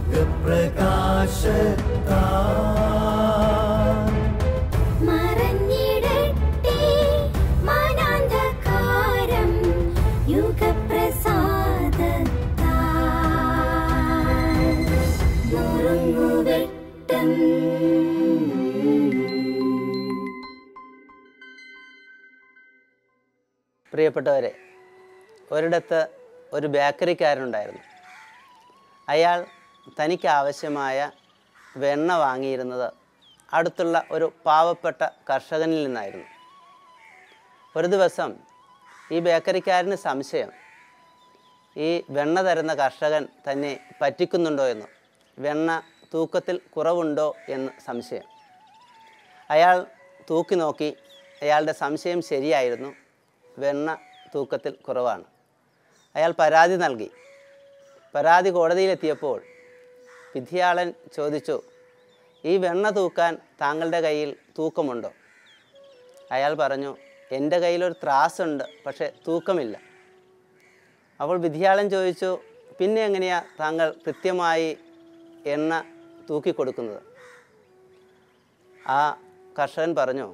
യുഗപ്രകാശത്താ പ്രിയപ്പെട്ടവരെ ഒരിടത്ത് ഒരു ബേക്കറിക്കാരനുണ്ടായിരുന്നു. അയാൾ തനിക്ക് ആവശ്യമായ വെണ്ണ വാങ്ങിയിരുന്നത് അടുത്തുള്ള ഒരു പാവപ്പെട്ട കർഷകനിൽ നിന്നായിരുന്നു. ഒരു ദിവസം ഈ ബേക്കറിക്കാരന് സംശയം ഈ വെണ്ണ തരുന്ന കർഷകൻ തന്നെ പറ്റിക്കുന്നുണ്ടോ എന്ന് വെണ്ണ തൂക്കത്തിൽ കുറവുണ്ടോ എന്ന് സംശയം. അയാൾ തൂക്കി നോക്കി അയാളുടെ സംശയം ശരിയായിരുന്നു വെണ്ണ തൂക്കത്തിൽ കുറവാണ്. അയാൾ പരാതി നൽകി. പരാതി കോടതിയിലെത്തിയപ്പോൾ വിധിയാളൻ ചോദിച്ചു ഈ വെണ്ണ തൂക്കാൻ താങ്കളുടെ കയ്യിൽ തൂക്കമുണ്ടോ? അയാൾ പറഞ്ഞു എന്റെ കയ്യിലൊരു ത്രാസുണ്ട് പക്ഷേ തൂക്കമില്ല. അപ്പോൾ വിധിയാളൻ ചോദിച്ചു പിന്നെ എങ്ങനെയാ താങ്കൾ കൃത്യമായി എണ്ണ തൂക്കി കൊടുക്കുന്നത് ആ കർഷകൻ പറഞ്ഞു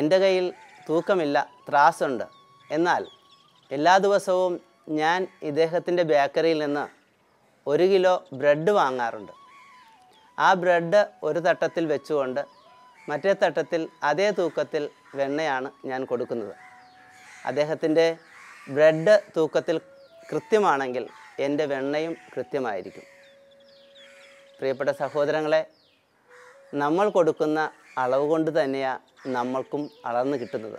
എന്റെ കയ്യിൽ തൂക്കമില്ല ത്രാസുണ്ട്. എന്നാൽ എല്ലാ ദിവസവും ഞാൻ ഇദ്ദേഹത്തിന്റെ ബേക്കറിയിൽ നിന്ന് ഒരു കിലോ ബ്രെഡ് വാങ്ങാറുണ്ട്. ആ ബ്രെഡ് ഒരു തട്ടത്തിൽ വെച്ചുകൊണ്ട് മറ്റേ തട്ടത്തിൽ അതേ തൂക്കത്തിൽ വെണ്ണയാണ് ഞാൻ കൊടുക്കുന്നത്. അദ്ദേഹത്തിന്റെ ബ്രെഡ് തൂക്കത്തിൽ കൃത്യമാണെങ്കിൽ എന്റെ വെണ്ണയും കൃത്യമായിരിക്കും. പ്രിയപ്പെട്ട സഹോദരങ്ങളെ നമ്മൾ കൊടുക്കുന്ന അളവ് കൊണ്ട് തന്നെയാണ് നമ്മൾക്കും അളന്ന് കിട്ടുന്നത്.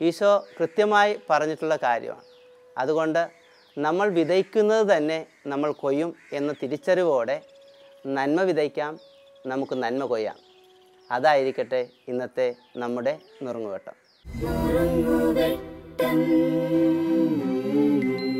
ഈശോ കൃത്യമായി പറഞ്ഞിട്ടുള്ള കാര്യമാണ്. അതുകൊണ്ട് നമ്മൾ വിതയ്ക്കുന്നത് തന്നെ നമ്മൾ കൊയ്യും എന്ന തിരിച്ചറിവോടെ നന്മ വിതയ്ക്കാം നമുക്ക് നന്മ കൊയ്യാം. അതായിരിക്കട്ടെ ഇന്നത്തെ നമ്മുടെ നുറുങ്ങുവട്ടം. നുറുങ്ങുവെട്ടം.